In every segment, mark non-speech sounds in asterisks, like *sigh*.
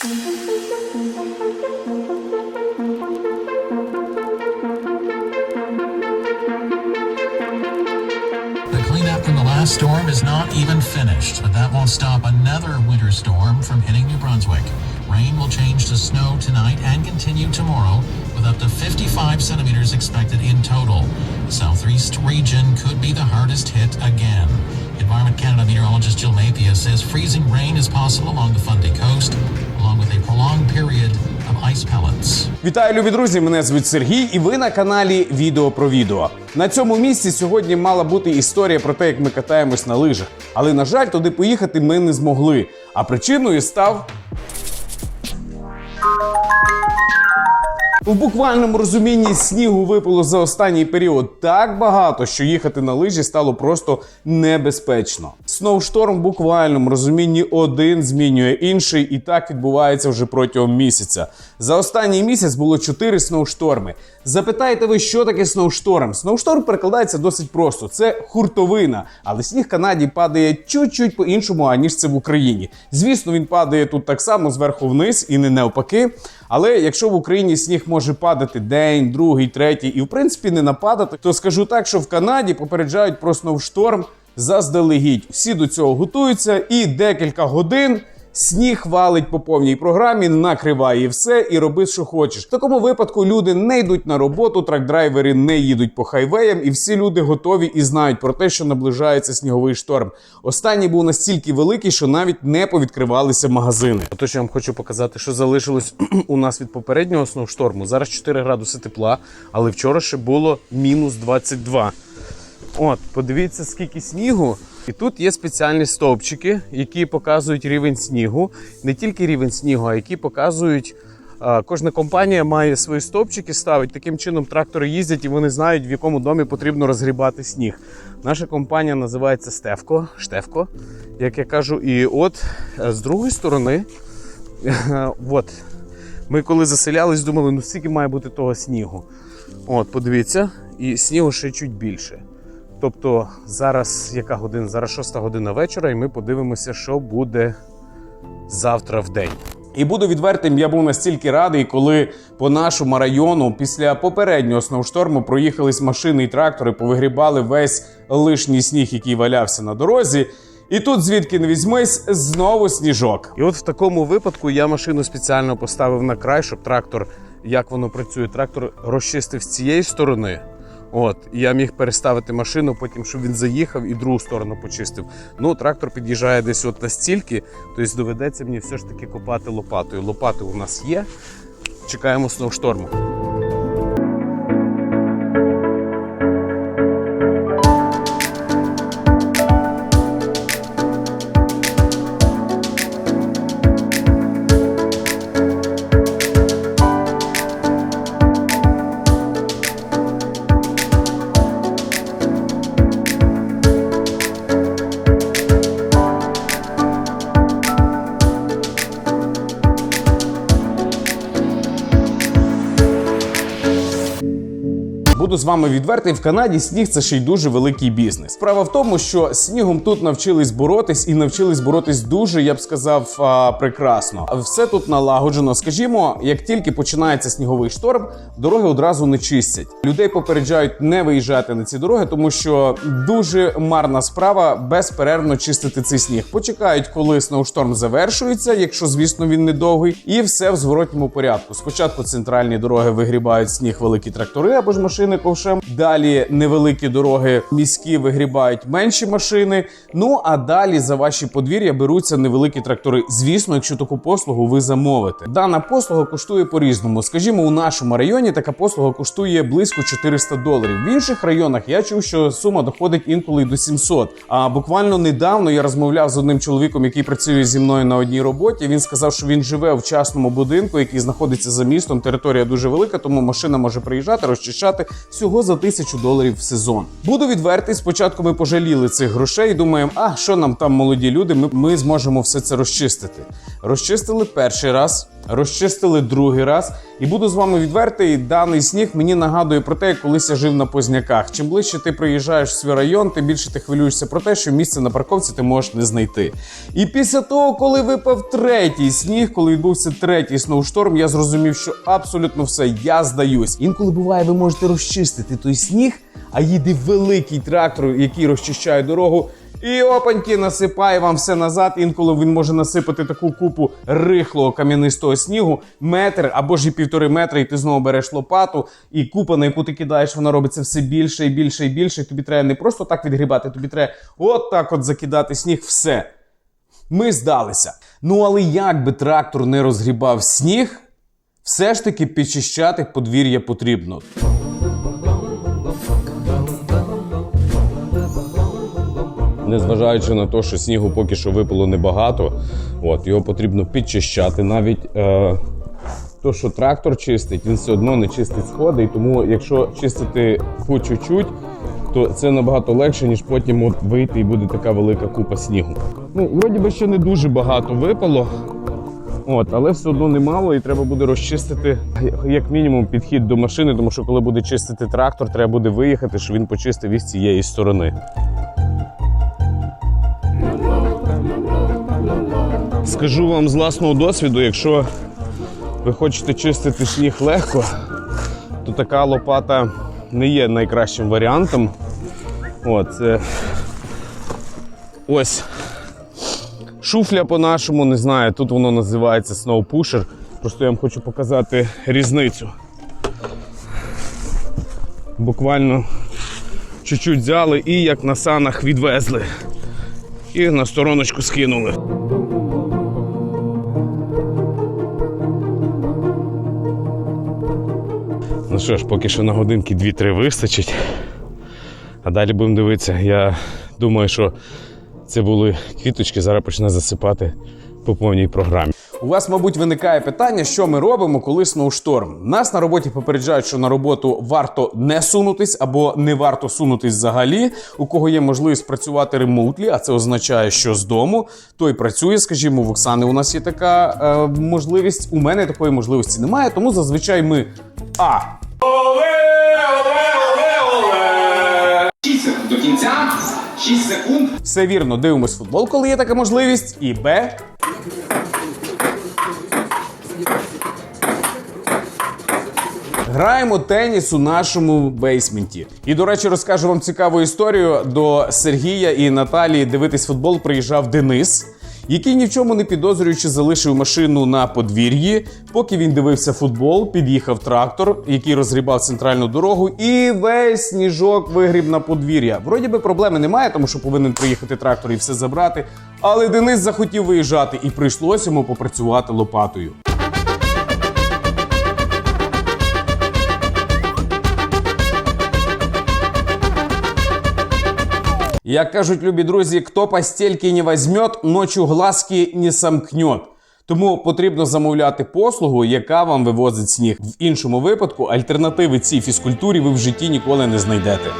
The cleanup from the last storm is not even finished, but that won't stop another winter storm from hitting New Brunswick. Rain will change to snow tonight and continue tomorrow, with up to 55 centimeters expected in total. The southeast region could be the hardest hit again. Environment Canada meteorologist Jill Mapia says freezing rain is possible along the Fundy coast, Вітаю, любі друзі! Мене звуть Сергій, і ви на каналі Відео про відео. На цьому місці сьогодні мала бути історія про те, як ми катаємось на лижах. Але на жаль, туди поїхати ми не змогли. А причиною став. У буквальному розумінні снігу випало за останній період так багато, що їхати на лижі стало просто небезпечно. Сноушторм в буквальному розумінні один змінює інший, і так відбувається вже протягом місяця. За останній місяць було чотири сноушторми. Запитаєте ви, що таке сноушторм? Сноушторм перекладається досить просто: це хуртовина, але сніг в Канаді падає чуть-чуть по-іншому, аніж це в Україні. Звісно, він падає тут так само зверху вниз і не навпаки. Але якщо в Україні сніг може падати день, другий, третій, і в принципі не нападати, то скажу так, що в Канаді попереджають про сноушторм заздалегідь. Всі до цього готуються, і декілька годин. Сніг валить по повній програмі, накриває все і роби, що хочеш. В такому випадку люди не йдуть на роботу, трак-драйвери не їдуть по хайвеям, і всі люди готові і знають про те, що наближається сніговий шторм. Останній був настільки великий, що навіть не повідкривалися магазини. Отож, я вам хочу показати, що залишилось *clears throat* у нас від попереднього сноушторму. Зараз 4 градуси тепла, але вчора ще було мінус 22. От, подивіться, скільки снігу. І тут є спеціальні стовпчики, які показують рівень снігу. Не тільки рівень снігу, а які показують. Кожна компанія має свої стовпчики, ставить. Таким чином трактори їздять і вони знають, в якому домі потрібно розгрібати сніг. Наша компанія називається Стевко, Штевко, як я кажу. І от е, з другої сторони, *laughs* от, ми коли заселялись, думали, ну скільки має бути того снігу. От, подивіться, і снігу ще чуть більше. Тобто зараз яка година? Зараз 6 година вечора, і ми подивимося, що буде завтра в день. І буду відвертим, я був настільки радий, коли по нашому району після попереднього сноушторму проїхались машини і трактори, повигрібали весь лишній сніг, який валявся на дорозі. І тут, звідки не візьмись, знову сніжок. І от в такому випадку я машину спеціально поставив на край, щоб трактор, як воно працює, трактор розчистив з цієї сторони. От, і я міг переставити машину, потім, щоб він заїхав і другу сторону почистив. Ну, трактор під'їжджає десь от настільки, тобто доведеться мені все ж таки копати лопатою. Лопати у нас є. Чекаємо сноушторму. Буду з вами відвертий, в Канаді сніг це ще й дуже великий бізнес. Справа в тому, що снігом тут навчились боротись і навчились боротись дуже, я б сказав, а, прекрасно. Все тут налагоджено. Скажімо, як тільки починається сніговий шторм, дороги одразу не чистять. Людей попереджають не виїжджати на ці дороги, тому що дуже марна справа безперервно чистити цей сніг. Почекають, коли сноушторм завершується, якщо звісно він недовгий, і все в зворотньому порядку. Спочатку центральні дороги вигрібають сніг великі трактори або ж машини ковшем. Далі невеликі дороги міські вигрібають менші машини. Ну а далі за ваші подвір'я беруться невеликі трактори. Звісно, якщо таку послугу ви замовите. Дана послуга коштує по-різному. Скажімо, у нашому районі така послуга коштує близько 400 доларів. В інших районах я чув, що сума доходить інколи до 700. А буквально недавно я розмовляв з одним чоловіком, який працює зі мною на одній роботі. Він сказав, що він живе в частному будинку, який знаходиться за містом. Територія дуже велика, тому машина може приїжджати, розчищати всього за тисячу доларів в сезон. Буду відвертий. Спочатку ми пожаліли цих грошей і думаємо, а що нам там молоді люди, ми, ми зможемо все це розчистити. Розчистили перший раз. розчистили другий раз. І буду з вами відвертий, даний сніг мені нагадує про те, як колись я жив на Позняках. Чим ближче ти приїжджаєш в свій район, тим більше ти хвилюєшся про те, що місце на парковці ти можеш не знайти. І після того, коли випав третій сніг, коли відбувся третій сноушторм, я зрозумів, що абсолютно все, я здаюсь. Інколи буває, ви можете розчистити той сніг, а їде великий трактор, який розчищає дорогу. І опаньки насипає вам все назад. Інколи він може насипати таку купу рихлого кам'янистого снігу, метр або ж і півтори метри, і ти знову береш лопату, і купа, на яку ти кидаєш, вона робиться все більше і більше і більше. І тобі треба не просто так відгрібати, тобі треба от так от закидати сніг. Все. Ми здалися. Ну але як би трактор не розгрібав сніг, все ж таки підчищати подвір'я потрібно. Незважаючи на те, що снігу поки що випало небагато, от, його потрібно підчищати. Навіть е, то, що трактор чистить, він все одно не чистить сходи. І тому, якщо чистити по чуть-чуть, то це набагато легше, ніж потім от вийти і буде така велика купа снігу. Ну, вроді би ще не дуже багато випало. От, але все одно немало, і треба буде розчистити як мінімум підхід до машини, тому що коли буде чистити трактор, треба буде виїхати, щоб він почистив із цієї сторони. Скажу вам з власного досвіду, якщо ви хочете чистити сніг легко, то така лопата не є найкращим варіантом. От, це ось шуфля по-нашому, не знаю, тут воно називається Snow Pusher. Просто я вам хочу показати різницю. Буквально чуть-чуть взяли і як на санах відвезли. І на стороночку скинули. Ну що ж, поки що на годинки 2-3 вистачить. А далі будемо дивитися. Я думаю, що це були квіточки, зараз почне засипати по повній програмі. У вас, мабуть, виникає питання, що ми робимо, коли сноушторм. Нас на роботі попереджають, що на роботу варто не сунутись або не варто сунутись взагалі. У кого є можливість працювати ремоутлі, а це означає, що з дому той працює. Скажімо, в Оксани у нас є така е, можливість. У мене такої можливості немає, тому зазвичай ми а 6 секунд до кінця, 6 секунд. все вірно дивимось футбол, коли є така можливість, і Б. Граємо теніс у нашому бейсменті. І, до речі, розкажу вам цікаву історію. До Сергія і Наталії дивитись футбол приїжджав Денис, який ні в чому не підозрюючи залишив машину на подвір'ї. Поки він дивився футбол, під'їхав трактор, який розгрібав центральну дорогу, і весь сніжок вигріб на подвір'я. Вроді би проблеми немає, тому що повинен приїхати трактор і все забрати. Але Денис захотів виїжджати, і прийшлося йому попрацювати лопатою. Як кажуть любі друзі, хто постельки не возьмет, ночу глазки не сомкнет. Тому потрібно замовляти послугу, яка вам вивозить сніг. В іншому випадку альтернативи цій фізкультурі ви в житті ніколи не знайдете.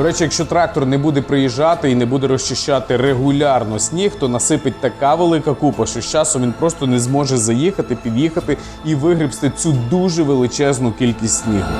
До речі, якщо трактор не буде приїжджати і не буде розчищати регулярно сніг, то насипить така велика купа, що з часом він просто не зможе заїхати, під'їхати і вигрібсти цю дуже величезну кількість снігу.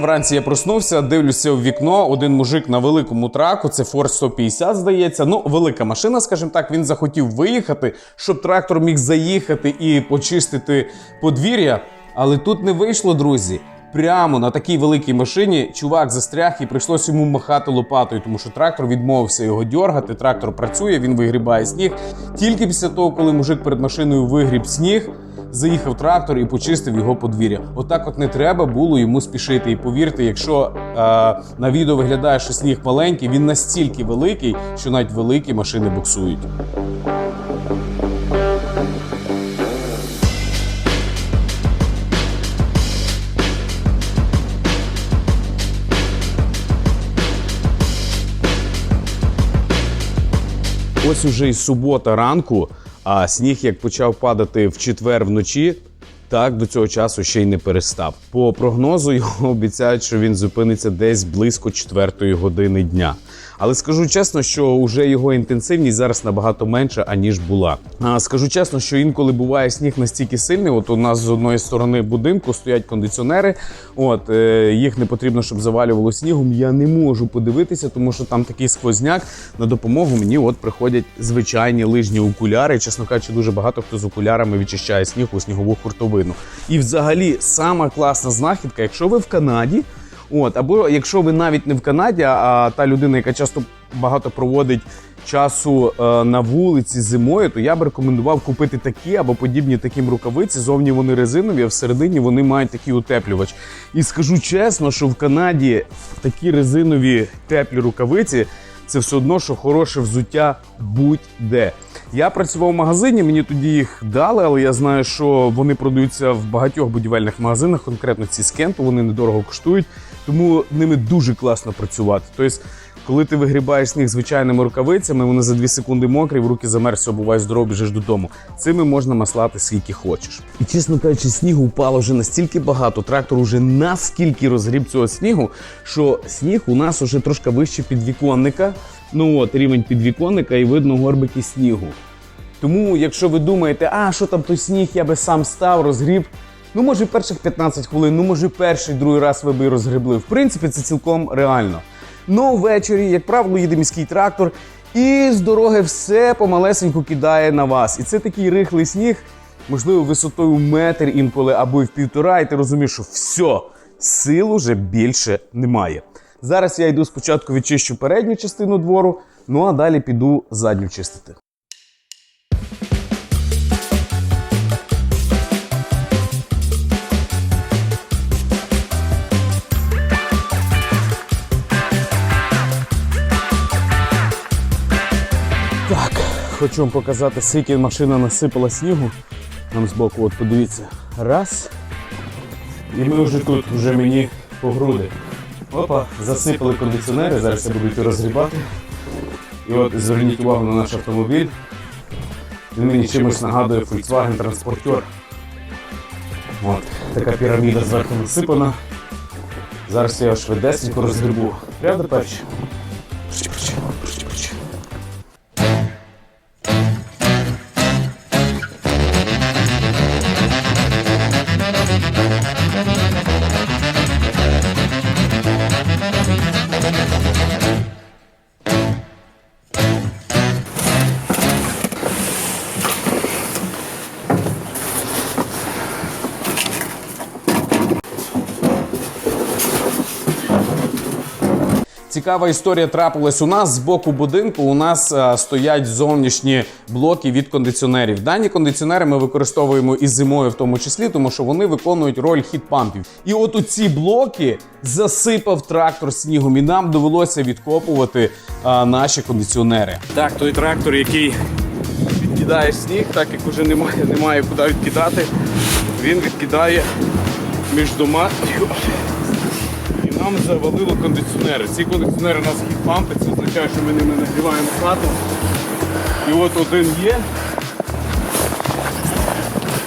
Вранці я проснувся, дивлюся в вікно. Один мужик на великому траку, це Ford 150, здається. Ну, велика машина, скажімо так. Він захотів виїхати, щоб трактор міг заїхати і почистити подвір'я. Але тут не вийшло, друзі. Прямо на такій великій машині чувак застряг і прийшлось йому махати лопатою, тому що трактор відмовився його дьоргати. Трактор працює, він вигрібає сніг. Тільки після того, коли мужик перед машиною вигріб сніг, заїхав трактор і почистив його подвір'я. Отак, от не треба було йому спішити. І повірте, якщо е, на відео виглядає, що сніг маленький, він настільки великий, що навіть великі машини буксують. Ось уже і субота ранку, а сніг як почав падати в четвер вночі, так до цього часу ще й не перестав. По прогнозу його обіцяють, що він зупиниться десь близько четвертої години дня. Але скажу чесно, що вже його інтенсивність зараз набагато менша, аніж була. А скажу чесно, що інколи буває сніг настільки сильний. От у нас з одної сторони будинку стоять кондиціонери. От е, їх не потрібно, щоб завалювало снігом. Я не можу подивитися, тому що там такий сквозняк. На допомогу мені от приходять звичайні лижні окуляри. Чесно кажучи, дуже багато хто з окулярами відчищає сніг у снігову хуртовину. І взагалі сама класна знахідка, якщо ви в Канаді. От, або якщо ви навіть не в Канаді, а та людина, яка часто багато проводить часу е, на вулиці зимою, то я б рекомендував купити такі або подібні таким рукавиці. Зовні вони резинові, а всередині вони мають такий утеплювач. І скажу чесно, що в Канаді такі резинові теплі рукавиці це все одно, що хороше взуття будь-де. Я працював в магазині, мені тоді їх дали, але я знаю, що вони продаються в багатьох будівельних магазинах, конкретно ці з Кенту, вони недорого коштують, тому ними дуже класно працювати. Тобто, коли ти вигрібаєш сніг звичайними рукавицями, вони за 2 секунди мокрі, в руки замерз, все, буває здоров, біжиш додому. Цими можна маслати скільки хочеш. І чесно кажучи, снігу впало вже настільки багато, трактор уже наскільки розгріб цього снігу, що сніг у нас уже трошки вище підвіконника. Ну от рівень підвіконника і видно горбики снігу. Тому, якщо ви думаєте, а що там той сніг, я би сам став, розгріб. Ну, може, перших 15 хвилин, ну може, перший другий раз ви би розгребли. В принципі, це цілком реально. Ну, ввечері, як правило, їде міський трактор, і з дороги все помалесеньку кидає на вас. І це такий рихлий сніг, можливо, висотою метр інколи або й в півтора, і ти розумієш, що все, сил уже більше немає. Зараз я йду спочатку відчищу передню частину двору, ну а далі піду задню чистити. Хочу вам показати, скільки машина насипала снігу. Нам збоку, от подивіться. Раз. І ми вже тут, вже мені по груди. Опа, засипали кондиціонери, зараз я буду розгрібати. І от зверніть увагу на наш автомобіль. Він мені чимось нагадує Volkswagen транспортер. От, така піраміда зверху насипана. Зараз я його швидесенько розгрібу. Правда, перші? Цікава історія трапилась у нас з боку будинку. У нас е, стоять зовнішні блоки від кондиціонерів. Дані кондиціонери ми використовуємо і зимою, в тому числі, тому що вони виконують роль хіт-пампів. І от у ці блоки засипав трактор снігом, і нам довелося відкопувати е, наші кондиціонери. Так, той трактор, який відкидає сніг, так як уже немає, немає куди відкидати. Він відкидає між дома. Нам завалило кондиціонери. Ці кондиціонери у нас хіт-пампи, це означає, що ми ними нагріваємо хату. І от один є,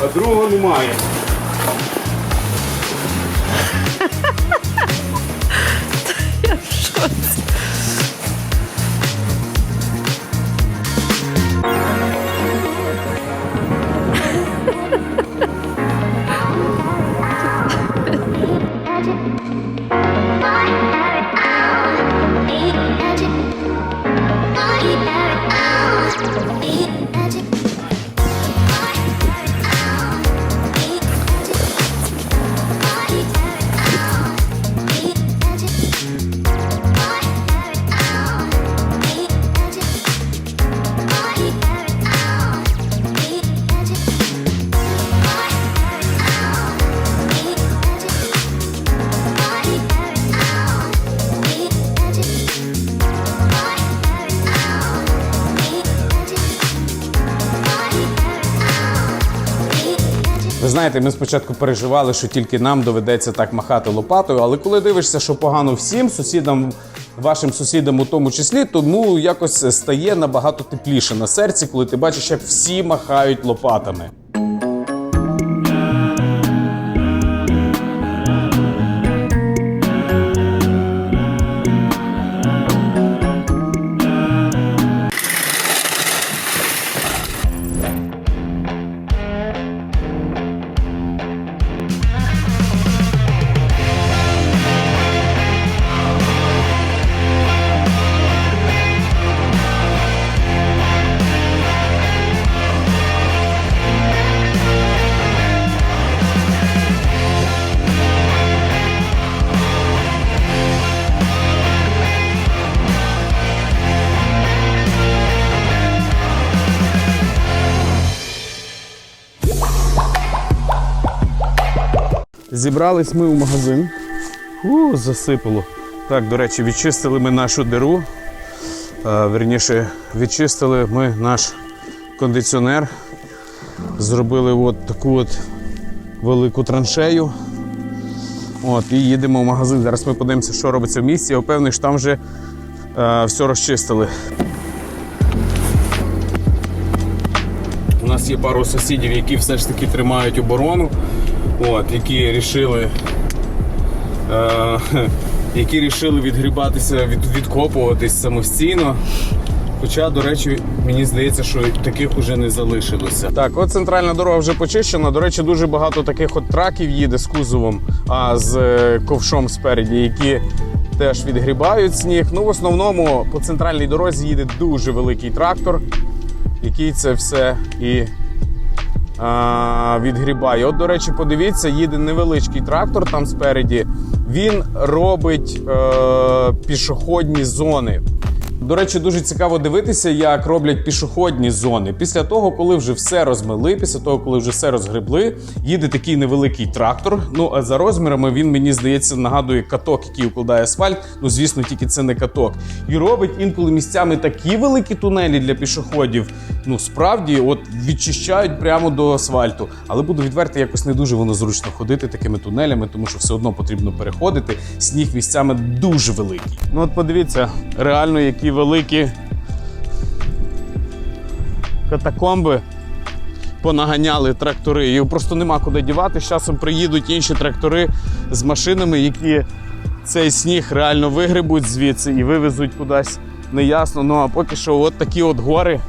а другого немає. Знаєте, ми спочатку переживали, що тільки нам доведеться так махати лопатою, але коли дивишся, що погано всім сусідам, вашим сусідам у тому числі, тому якось стає набагато тепліше на серці, коли ти бачиш, як всі махають лопатами. Зібрались ми у магазин. Фу, засипало. Так, до речі, відчистили ми нашу диру. Верніше, відчистили ми наш кондиціонер. Зробили от таку от велику траншею. От, і їдемо в магазин. Зараз ми подивимося, що робиться в місті. Я впевнений, що там вже е, все розчистили. У нас є пару сусідів, які все ж таки тримають оборону, от, які рішили, е, *laughs* які рішили відгрібатися, від, відкопуватись самостійно. Хоча, до речі, мені здається, що таких уже не залишилося. Так, от центральна дорога вже почищена. До речі, дуже багато таких от траків їде з кузовом, а з е, ковшом спереді, які теж відгрібають сніг. Ну, в основному по центральній дорозі їде дуже великий трактор, який це все і відгрібає. От, до речі, подивіться, їде невеличкий трактор там спереді. Він робить е, пішохідні зони. До речі, дуже цікаво дивитися, як роблять пішохідні зони. Після того, коли вже все розмили, після того, коли вже все розгребли, їде такий невеликий трактор. Ну а за розмірами він мені здається нагадує каток, який укладає асфальт. Ну звісно, тільки це не каток. І робить інколи місцями такі великі тунелі для пішоходів. Ну справді, от відчищають прямо до асфальту. Але буду відверти, якось не дуже воно зручно ходити такими тунелями, тому що все одно потрібно переходити. Сніг місцями дуже великий. Ну от подивіться, реально які великі катакомби понаганяли трактори. Їх просто нема куди дівати. З часом приїдуть інші трактори з машинами, які цей сніг реально вигребуть звідси і вивезуть кудись. Неясно. Ну а поки що, от такі от гори,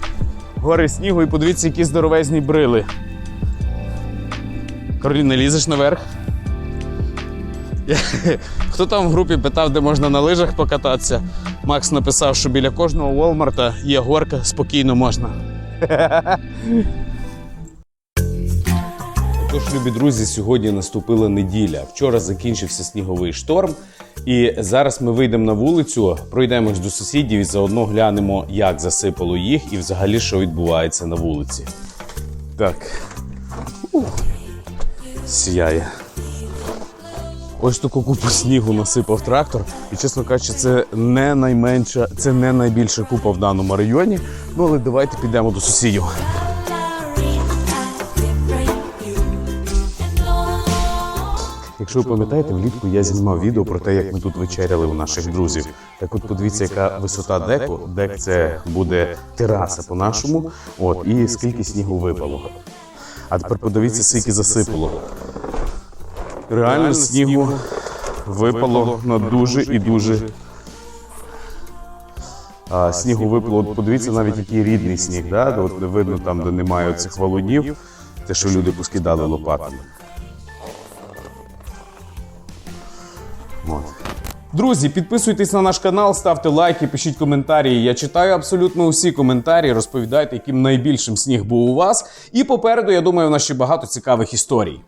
гори снігу, і подивіться, які здоровезні брили. Кароліна, лізеш наверх? Хто там в групі питав, де можна на лижах покататися? Макс написав, що біля кожного Волмарта є горка, спокійно можна. *laughs* Тож, любі друзі, сьогодні наступила неділя. Вчора закінчився сніговий шторм, і зараз ми вийдемо на вулицю, пройдемось до сусідів і заодно глянемо, як засипало їх і взагалі що відбувається на вулиці. Так. Ух. Сіяє. Ось таку купу снігу насипав трактор. І, чесно кажучи, це не найменша, це не найбільша купа в даному районі. Ну але давайте підемо до сусідів. Якщо ви пам'ятаєте, влітку я знімав відео про те, як ми тут вечеряли у наших друзів. Так от подивіться, яка висота деку. Дек це буде тераса по-нашому. От, і скільки снігу випало. А тепер подивіться, скільки засипало. Реально снігу випало на дуже і дуже. А, снігу випало, подивіться, навіть який рідний сніг, да? От видно там, де немає цих валунів, те, що люди поскидали лопатами. От. Друзі, підписуйтесь на наш канал, ставте лайки, пишіть коментарі. Я читаю абсолютно усі коментарі. Розповідайте, яким найбільшим сніг був у вас. І попереду, я думаю, у нас ще багато цікавих історій.